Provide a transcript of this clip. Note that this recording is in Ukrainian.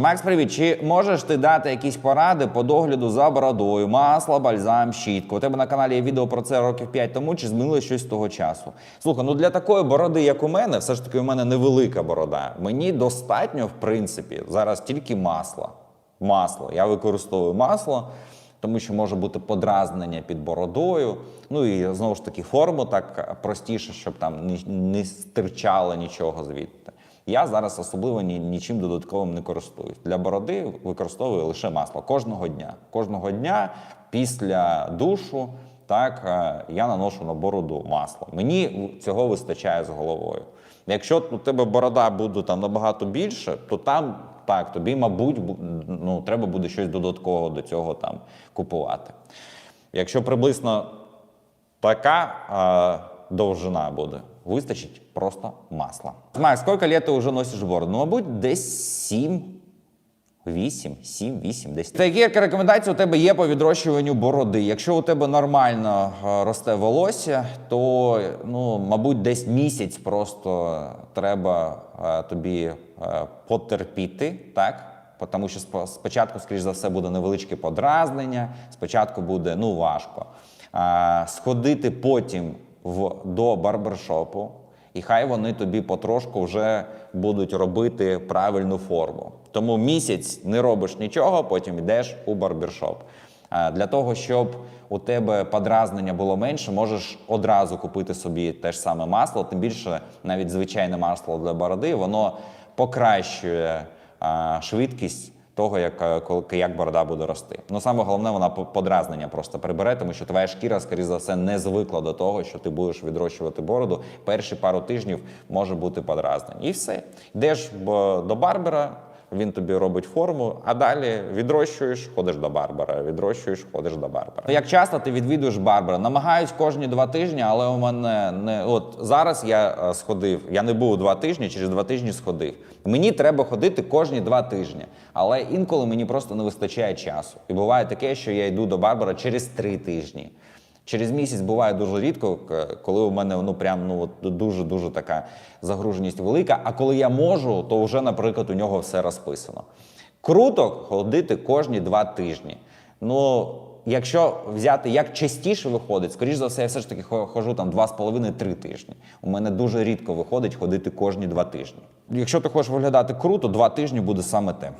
Макс, привіт. Чи можеш ти дати якісь поради по догляду за бородою, масло, бальзам, щітку? У тебе на каналі є відео про це років 5 тому, чи змінилось щось з того часу? Слухай, ну для такої бороди, як у мене, все ж таки у мене невелика борода. Мені достатньо, в принципі, зараз тільки масла. Масло. Я використовую масло, тому що може бути подразнення під бородою. Ну і знову ж таки форму так простіше, щоб там не, стирчало нічого звідти. Я зараз особливо ні, нічим додатковим не користуюсь. Для бороди використовую лише масло кожного дня. Кожного дня після душу так, е, я наношу на бороду масло. Мені цього вистачає з головою. Якщо у тебе борода буде там набагато більше, то там так, тобі, мабуть, ну, треба буде щось додатково до цього там купувати. Якщо приблизно така е, довжина буде. Вистачить просто масла. Макс, скільки лет ти вже носиш бороду? Ну, мабуть, десь 7, 8, 7, 8, десь. Та які рекомендації у тебе є по відрощуванню бороди? Якщо у тебе нормально е, росте волосся, то ну, мабуть, десь місяць просто треба е, тобі е, потерпіти, так? Тому що спочатку, скоріш за все, буде невеличке подразнення, спочатку буде ну, важко. Сходити потім в, до барбершопу, і хай вони тобі потрошку вже будуть робити правильну форму. Тому місяць не робиш нічого, потім йдеш у барбершоп. А, Для того, щоб у тебе подразнення було менше, можеш одразу купити собі те ж саме масло, тим більше навіть звичайне масло для бороди, воно покращує швидкість того, як, е, як борода буде рости. Ну саме головне, вона по- подразнення просто прибере, тому що твоя шкіра, скоріш за все, не звикла до того, що ти будеш відрощувати бороду. Перші пару тижнів може бути подразнення. І все. Йдеш до барбера. Він тобі робить форму, а далі відрощуєш, ходиш до барбера, відрощуєш, ходиш до барбера. Як часто ти відвідуєш барбера? Намагаюсь кожні два тижні, але у мене не от зараз я е, сходив. Я не був два тижні, через два тижні сходив. Мені треба ходити кожні два тижні, але інколи мені просто не вистачає часу. І буває таке, що я йду до барбера через три тижні. Через місяць буває дуже рідко, коли у мене ну прям ну дуже дуже така загруженість велика. А коли я можу, то вже, наприклад, у нього все розписано. Круто ходити кожні два тижні. Ну, якщо взяти як частіше виходить, скоріш за все, я все ж таки хо- ходжу там два з половиною три тижні. У мене дуже рідко виходить ходити кожні два тижні. Якщо ти хочеш виглядати круто, два тижні буде саме те.